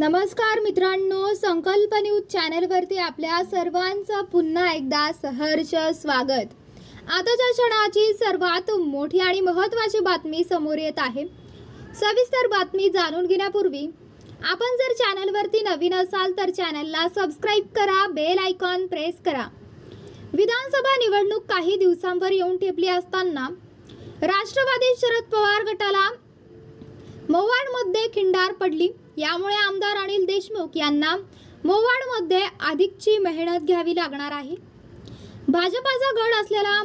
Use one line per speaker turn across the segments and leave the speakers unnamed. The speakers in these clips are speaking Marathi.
नमस्कार मित्रांनो संकल्प न्यूज चॅनलवरती आपल्या सर्वांचं पुन्हा एकदा सहर्ष स्वागत. आताच्या क्षणाची सर्वात मोठी आणि महत्त्वाची बातमी समोर येत आहे. सविस्तर बातमी जाणून घेण्यापूर्वी आपण जर चॅनलवरती नवीन असाल तर चॅनलला सबस्क्राईब करा बेल आयकॉन प्रेस करा. विधानसभा निवडणूक काही दिवसांवर येऊन ठेपली असताना राष्ट्रवादी शरद पवार गटाला मोवाडमध्ये खिंडार पडली. यामुळे आमदार अनिल देशमुख यांना मोवाडमध्ये अधिकची मेहनत घ्यावी लागणार आहे. भाजपाचा गड असलेला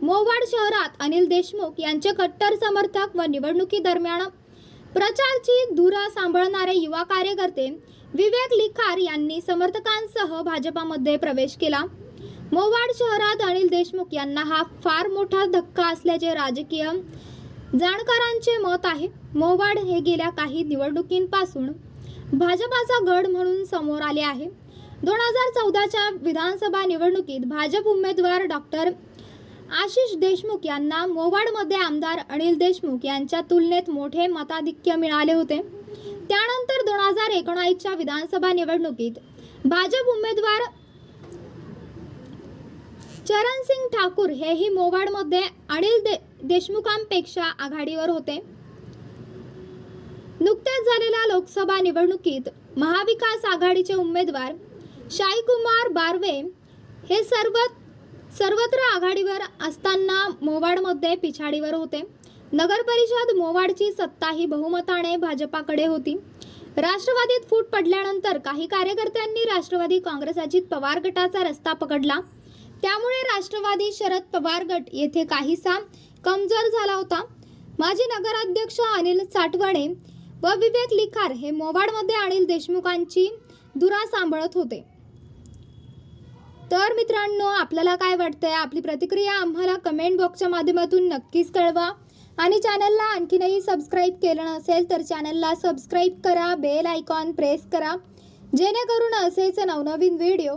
मोवाड शहरात अनिल देशमुख यांचे कट्टर समर्थक व निवडणुकीदरम्यान प्रचारची धुरा सांभाळणारे युवा कार्यकर्ते विवेक लिखार यांनी समर्थकांसह भाजपामध्ये प्रवेश केला. मोवाड शहरात अनिल देशमुख यांना हा फार मोठा धक्का असल्याचे राजकीय जाणकारांचे मत आहे. मोवाड हे गेल्या काही निवडणुकींपासून भाजपाचा गड म्हणून समोर आले आहे. दोन हजार चौदाच्या विधानसभा निवडणुकीत भाजप उमेदवार डॉक्टर आशिष देशमुख यांना मोवाडमध्ये आमदार अनिल देशमुख यांच्या तुलनेत मोठे मताधिक्य मिळाले होते. त्यानंतर दोन हजार एकोणावीसच्या विधानसभा निवडणुकीत भाजप उमेदवार चरणसिंग ठाकूर हेही मोवाडमध्ये अनिल दे देशमुखांपेक्षा आघाडीवर होते. नुकत्याच झालेल्या लोकसभा निवडणुकीत महाविकास आघाडीचे उमेदवार शाईकुमार बारवे हे सर्व सर्वत्र आघाडीवर असताना मोवाडमध्ये पिछाडीवर होते. नगर परिषद मोवाडची सत्ताही बहुमताने भाजपाकडे होती. राष्ट्रवादीत फूट पडल्यानंतर काही कार्यकर्त्यांनी राष्ट्रवादी काँग्रेस अजित पवार गटाचा रस्ता पकडला. त्यामुळे राष्ट्रवादी शरद पवार गट येथे काहीसा कमजोर झाला होता. माजी नगराध्यक्ष अनिल साठवणे व विवेक लिखार हे मोवाडमध्ये अनिल देशमुखांची धुरा सांभाळत होते. तर मित्रांनो आपल्याला काय वाटतंय? आपली प्रतिक्रिया आम्हाला कमेंट बॉक्सच्या माध्यमातून नक्कीच कळवा. आणि चॅनलला आणखीनही सबस्क्राईब केलं नसेल तर चॅनलला सबस्क्राईब करा बेल आयकॉन प्रेस करा. जेणेकरून असेच नवनवीन व्हिडिओ